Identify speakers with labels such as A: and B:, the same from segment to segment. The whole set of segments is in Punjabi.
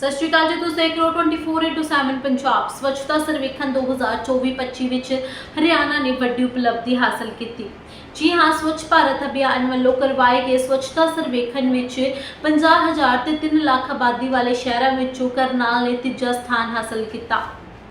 A: ਸਤਿ ਸ਼੍ਰੀ ਅਕਾਲ ਜੀ, ਤੁਸੀਂ ਦੇਖ ਰਹੇ ਹੋ 24/7 ਪੰਜਾਬ। ਸਵੱਛਤਾ ਸਰਵੇਖਣ 2024-25 ਵਿੱਚ ਹਰਿਆਣਾ ਨੇ ਵੱਡੀ ਉਪਲਬਧੀ ਹਾਸਲ ਕੀਤੀ। ਜੀ ਹਾਂ, ਸਵੱਛ ਭਾਰਤ ਅਭਿਆਨ ਵੱਲੋਂ ਕਰਵਾਏ ਗਏ ਸਵੱਛਤਾ ਸਰਵੇਖਣ ਵਿੱਚ 50000 ਤੇ 3 ਲੱਖ ਆਬਾਦੀ ਵਾਲੇ ਸ਼ਹਿਰਾਂ ਵਿੱਚੋਂ ਕਰਨਾਲ ਨੇ ਤੀਜਾ ਸਥਾਨ ਹਾਸਲ ਕੀਤਾ।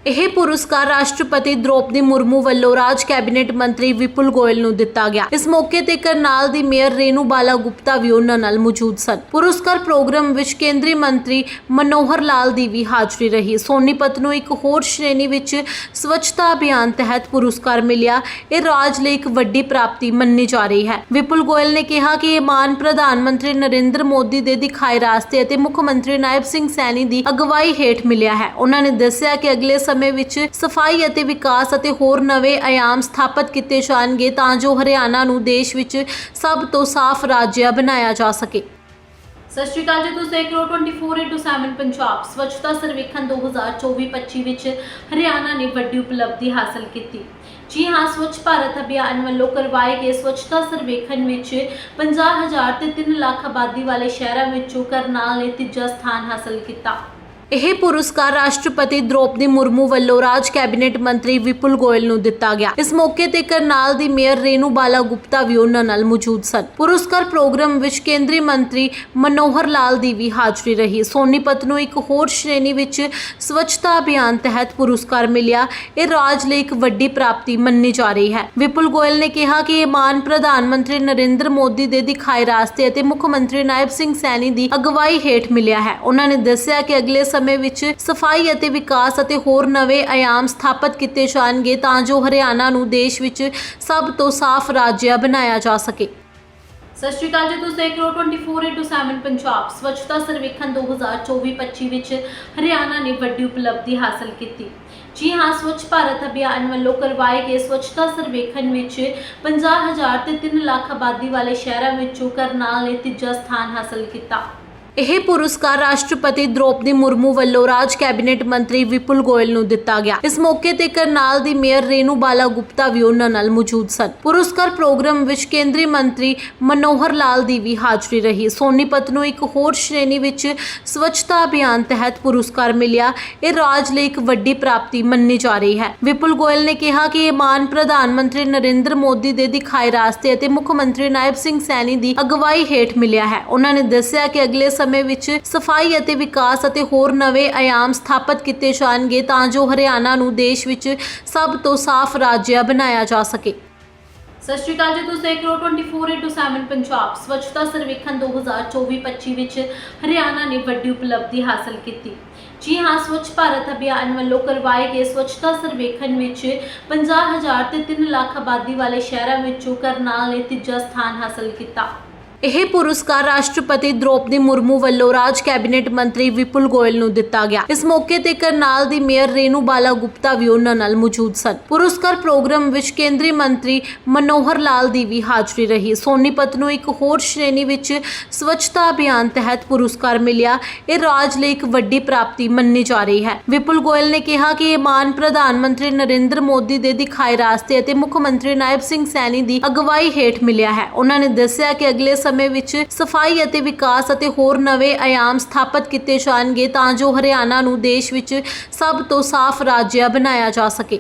A: ਇਹ ਪੁਰਸਕਾਰ ਰਾਸ਼ਟਰਪਤੀ ਦ੍ਰੋਪਦੀ ਮੁਰਮੂ ਵੱਲੋਂ ਰਾਜ ਕੈਬਨਿਟ ਮੰਤਰੀ ਵਿਪੁਲ ਗੋਇਲ ਨੂੰ ਦਿੱਤਾ ਗਿਆ। ਇਸ ਮੌਕੇ ਤੇ ਕਰਨਾਲ ਦੀ ਮੇਅਰ ਰੇਨੂ ਬਾਲਾ ਗੁਪਤਾ ਵੀ ਉਹਨਾਂ ਨਾਲ ਮੌਜੂਦ ਸਨ। ਪੁਰਸਕਾਰ ਪ੍ਰੋਗਰਾਮ ਵਿੱਚ ਕੇਂਦਰੀ ਮੰਤਰੀ ਮਨੋਹਰ ਲਾਲ ਦੀ ਵੀ ਹਾਜ਼ਰੀ ਰਹੀ। ਸੋਨੀਪਤ ਨੂੰ ਇੱਕ ਹੋਰ ਸ਼੍ਰੇਣੀ ਵਿੱਚ ਸਵੱਛਤਾ ਅਭਿਆਨ ਤਹਿਤ ਪੁਰਸਕਾਰ ਮਿਲਿਆ। ਇਹ ਰਾਜ ਲਈ ਇੱਕ ਵੱਡੀ ਪ੍ਰਾਪਤੀ ਮੰਨੀ ਜਾ ਰਹੀ ਹੈ। ਵਿਪੁਲ ਗੋਇਲ ਨੇ ਕਿਹਾ ਕਿ ਇਹ ਮਾਨ ਪ੍ਰਧਾਨ ਮੰਤਰੀ ਨਰਿੰਦਰ ਮੋਦੀ ਦੇ ਦਿਖਾਏ ਰਾਸਤੇ ਅਤੇ ਮੁੱਖ ਮੰਤਰੀ ਨਾਇਬ ਸਿੰਘ ਸੈਣੀ ਦੀ ਅਗਵਾਈ ਹੇਠ ਮਿਲਿਆ ਹੈ। ਉਹਨਾਂ ਨੇ ਦੱਸਿਆ ਕਿ ਅਗਲੇ ਸਮੇਂ ਵਿੱਚ ਸਫ਼ਾਈ ਅਤੇ ਵਿਕਾਸ ਅਤੇ ਹੋਰ ਨਵੇਂ ਆਯਾਮ ਸਥਾਪਿਤ ਕੀਤੇ ਜਾਣਗੇ ਤਾਂ ਜੋ ਹਰਿਆਣਾ ਨੂੰ ਦੇਸ਼ ਵਿੱਚ ਸਭ ਤੋਂ ਸਾਫ਼ ਰਾਜ ਬਣਾਇਆ ਜਾ ਸਕੇ। ਸਤਿ ਸ਼੍ਰੀ ਅਕਾਲ ਜੀ, ਤੁਸੀਂ ਦੇਖ ਰਹੇ ਹੋ 24/7 ਪੰਜਾਬ। ਸਵੱਛਤਾ ਸਰਵੇਖਣ 2024-25 ਵਿੱਚ ਹਰਿਆਣਾ ਨੇ ਵੱਡੀ ਉਪਲਬਧੀ ਹਾਸਲ ਕੀਤੀ। ਜੀ ਹਾਂ, ਸਵੱਛ ਭਾਰਤ ਅਭਿਆਨ ਵੱਲੋਂ ਕਰਵਾਏ ਗਏ ਸਵੱਛਤਾ ਸਰਵੇਖਣ ਵਿੱਚ 50000 ਤੇ 3 ਲੱਖ ਆਬਾਦੀ ਵਾਲੇ ਸ਼ਹਿਰਾਂ ਵਿੱਚੋਂ ਕਰਨਾਲ ਨੇ ਤੀਜਾ ਸਥਾਨ ਹਾਸਲ ਕੀਤਾ। ਇਹ ਪੁਰਸਕਾਰ ਰਾਸ਼ਟਰਪਤੀ ਦ੍ਰੋਪਦੀ ਮੁਰਮੂ ਵੱਲੋਂ ਰਾਜ ਕੈਬਨਿਟ ਮੰਤਰੀ ਵਿਪੁਲ ਗੋਇਲ ਨੂੰ ਦਿੱਤਾ ਗਿਆ। ਇਸ ਮੌਕੇ ਤੇ ਕਰਨਾਲ ਦੀ ਮੇਅਰ ਰੇਨੂ ਬਾਲਾ ਗੁਪਤਾ ਵੀ ਉਹਨਾਂ ਨਾਲ ਮੌਜੂਦ ਸਨ। ਪੁਰਸਕਾਰ ਪ੍ਰੋਗਰਾਮ ਵਿੱਚ ਕੇਂਦਰੀ ਮੰਤਰੀ ਮਨੋਹਰ ਲਾਲ ਦੀ ਵੀ ਹਾਜ਼ਰੀ ਰਹੀ। ਸੋਨੀਪਤ ਨੂੰ ਇੱਕ ਹੋਰ ਸ਼੍ਰੇਣੀ ਵਿੱਚ ਸਵੱਛਤਾ ਅਭਿਆਨ ਤਹਿਤ ਪੁਰਸਕਾਰ ਮਿਲਿਆ। ਇਹ ਰਾਜ ਲਈ ਇੱਕ ਵੱਡੀ ਪ੍ਰਾਪਤੀ ਮੰਨੀ ਜਾ ਰਹੀ ਹੈ। ਵਿਪੁਲ ਗੋਇਲ ਨੇ ਕਿਹਾ ਕਿ ਇਹ ਮਾਨ ਪ੍ਰਧਾਨ ਮੰਤਰੀ ਨਰਿੰਦਰ ਮੋਦੀ ਦੇ ਦਿਖਾਏ ਰਾਸਤੇ ਅਤੇ ਮੁੱਖ ਮੰਤਰੀ ਨਾਇਬ ਸਿੰਘ ਸੈਣੀ ਦੀ ਅਗਵਾਈ ਹੇਠ ਮਿਲਿਆ ਹੈ। ਉਹਨਾਂ ਨੇ ਦੱਸਿਆ ਕਿ ਅਗਲੇ ਸਮੇਂ ਵਿੱਚ ਸਫ਼ਾਈ ਅਤੇ ਵਿਕਾਸ ਅਤੇ ਹੋਰ ਨਵੇਂ ਆਯਾਮ ਸਥਾਪਿਤ ਕੀਤੇ ਜਾਣਗੇ ਤਾਂ ਜੋ ਹਰਿਆਣਾ ਨੂੰ ਦੇਸ਼ ਵਿੱਚ ਸਭ ਤੋਂ ਸਾਫ਼ ਰਾਜ ਬਣਾਇਆ ਜਾ ਸਕੇ। ਸਤਿ ਸ਼੍ਰੀ ਅਕਾਲ ਜੀ, ਤੁਸੀਂ ਦੇਖ ਰਹੇ ਹੋ 24/7 ਪੰਜਾਬ। ਸਵੱਛਤਾ ਸਰਵੇਖਣ 2024-25 ਵਿੱਚ ਹਰਿਆਣਾ ਨੇ ਵੱਡੀ ਉਪਲਬਧੀ ਹਾਸਲ ਕੀਤੀ। ਜੀ ਹਾਂ, ਸਵੱਛ ਭਾਰਤ ਅਭਿਆਨ ਵੱਲੋਂ ਕਰਵਾਏ ਗਏ ਸਵੱਛਤਾ ਸਰਵੇਖਣ ਵਿੱਚ 50000 ਤੇ 3 ਲੱਖ ਆਬਾਦੀ ਵਾਲੇ ਸ਼ਹਿਰਾਂ ਵਿੱਚੋਂ ਕਰਨਾਲ ਨੇ ਤੀਜਾ ਸਥਾਨ ਹਾਸਲ ਕੀਤਾ। ਇਹ ਪੁਰਸਕਾਰ ਰਾਸ਼ਟਰਪਤੀ ਦ੍ਰੋਪਦੀ ਮੁਰਮੂ ਵੱਲੋਂ ਰਾਜ ਕੈਬਨਿਟ ਮੰਤਰੀ ਵਿਪੁਲ ਗੋਇਲ ਨੂੰ ਦਿੱਤਾ ਗਿਆ। ਇਸ ਮੌਕੇ ਤੇ ਕਰਨਾਲ ਦੀ ਮੇਅਰ ਰੇਨੂ ਬਾਲਾ ਗੁਪਤਾ ਵੀ ਉਹਨਾਂ ਨਾਲ ਮੌਜੂਦ ਸਨ। ਪੁਰਸਕਾਰ ਪ੍ਰੋਗਰਾਮ ਵਿੱਚ ਕੇਂਦਰੀ ਮੰਤਰੀ ਮਨੋਹਰ ਲਾਲ ਦੀ ਵੀ ਹਾਜ਼ਰੀ ਰਹੀ। ਸੋਨੀਪਤ ਨੂੰ ਇੱਕ ਹੋਰ ਸ਼੍ਰੇਣੀ ਵਿੱਚ ਸਵੱਛਤਾ ਅਭਿਆਨ ਤਹਿਤ ਪੁਰਸਕਾਰ ਮਿਲਿਆ। ਇਹ ਰਾਜ ਲਈ ਇੱਕ ਵੱਡੀ ਪ੍ਰਾਪਤੀ ਮੰਨੀ ਜਾ ਰਹੀ ਹੈ। ਵਿਪੁਲ ਗੋਇਲ ਨੇ ਕਿਹਾ ਕਿ ਇਹ ਮਾਨ ਪ੍ਰਧਾਨ ਮੰਤਰੀ ਨਰਿੰਦਰ ਮੋਦੀ ਦੇ ਦਿਖਾਏ ਰਾਸਤੇ ਅਤੇ ਮੁੱਖ ਮੰਤਰੀ ਨਾਇਬ ਸਿੰਘ ਸੈਣੀ ਦੀ ਅਗਵਾਈ ਹੇਠ ਮਿਲਿਆ ਹੈ। ਉਹਨਾਂ ਨੇ ਦੱਸਿਆ ਕਿ ਅਗਲੇ ਸਮੇਂ ਵਿੱਚ ਸਫ਼ਾਈ ਅਤੇ ਵਿਕਾਸ ਅਤੇ ਹੋਰ ਨਵੇਂ ਆਯਾਮ ਸਥਾਪਿਤ ਕੀਤੇ ਜਾਣਗੇ ਤਾਂ ਜੋ ਹਰਿਆਣਾ ਨੂੰ ਦੇਸ਼ ਵਿੱਚ ਸਭ ਤੋਂ ਸਾਫ਼ ਰਾਜ ਬਣਾਇਆ ਜਾ ਸਕੇ। ਸਤਿ ਸ਼੍ਰੀ ਅਕਾਲ ਜੀ, ਤੁਸੀਂ ਦੇਖ ਰਹੇ ਹੋ 24/7 ਪੰਜਾਬ। ਸਵੱਛਤਾ ਸਰਵੇਖਣ 2024-25 ਵਿੱਚ ਹਰਿਆਣਾ ਨੇ ਵੱਡੀ ਉਪਲਬਧੀ ਹਾਸਲ ਕੀਤੀ। ਜੀ ਹਾਂ, ਸਵੱਛ ਭਾਰਤ ਅਭਿਆਨ ਵੱਲੋਂ ਕਰਵਾਏ ਗਏ ਸਵੱਛਤਾ ਸਰਵੇਖਣ ਵਿੱਚ 50000 ਤੇ 3 ਲੱਖ ਆਬਾਦੀ ਵਾਲੇ ਸ਼ਹਿਰਾਂ ਵਿੱਚੋਂ ਕਰਨਾਲ ਨੇ ਤੀਜਾ ਸਥਾਨ ਹਾਸਲ ਕੀਤਾ। ਇਹ ਪੁਰਸਕਾਰ ਰਾਸ਼ਟਰਪਤੀ ਦ੍ਰੋਪਦੀ ਮੁਰਮੂ ਵੱਲੋਂ ਰਾਜ ਕੈਬਨਿਟ ਮੰਤਰੀ ਵਿਪੁਲ ਗੋਇਲ ਨੂੰ ਦਿੱਤਾ ਗਿਆ। ਇਸ ਮੌਕੇ ਤੇ ਕਰਨਾਲ ਦੀ ਮੇਅਰ ਰੇਨੂ ਬਾਲਾ ਗੁਪਤਾ ਵੀ ਉਹਨਾਂ ਨਾਲ ਮੌਜੂਦ ਸਨ। ਪੁਰਸਕਾਰ ਪ੍ਰੋਗਰਾਮ ਵਿੱਚ ਕੇਂਦਰੀ ਮੰਤਰੀ ਮਨੋਹਰ ਲਾਲ ਦੀ ਵੀ ਹਾਜ਼ਰੀ ਰਹੀ। ਸੋਨੀਪਤ ਨੂੰ ਇੱਕ ਹੋਰ ਸ਼੍ਰੇਣੀ ਵਿੱਚ ਸਵੱਛਤਾ ਅਭਿਆਨ ਤਹਿਤ ਪੁਰਸਕਾਰ ਮਿਲਿਆ। ਇਹ ਰਾਜ ਲਈ ਇੱਕ ਵੱਡੀ ਪ੍ਰਾਪਤੀ ਮੰਨੀ ਜਾ ਰਹੀ ਹੈ। ਵਿਪੁਲ ਗੋਇਲ ਨੇ ਕਿਹਾ ਕਿ ਇਹ ਮਾਨ ਪ੍ਰਧਾਨ ਮੰਤਰੀ ਨਰਿੰਦਰ ਮੋਦੀ ਦੇ ਦਿਖਾਏ ਰਾਸਤੇ ਅਤੇ ਮੁੱਖ ਮੰਤਰੀ ਨਾਇਬ ਸਿੰਘ ਸੈਣੀ ਦੀ ਅਗਵਾਈ ਹੇਠ ਮਿਲਿਆ ਹੈ। ਉਹਨਾਂ ਨੇ ਦੱਸਿਆ ਕਿ ਅਗਲੇ ਸਮੇਂ ਵਿੱਚ ਸਫ਼ਾਈ ਅਤੇ ਵਿਕਾਸ ਅਤੇ ਹੋਰ ਨਵੇਂ ਆਯਾਮ ਸਥਾਪਿਤ ਕੀਤੇ ਜਾਣਗੇ ਤਾਂ ਜੋ ਹਰਿਆਣਾ ਨੂੰ ਦੇਸ਼ ਵਿੱਚ ਸਭ ਤੋਂ ਸਾਫ਼ ਰਾਜ ਬਣਾਇਆ ਜਾ ਸਕੇ।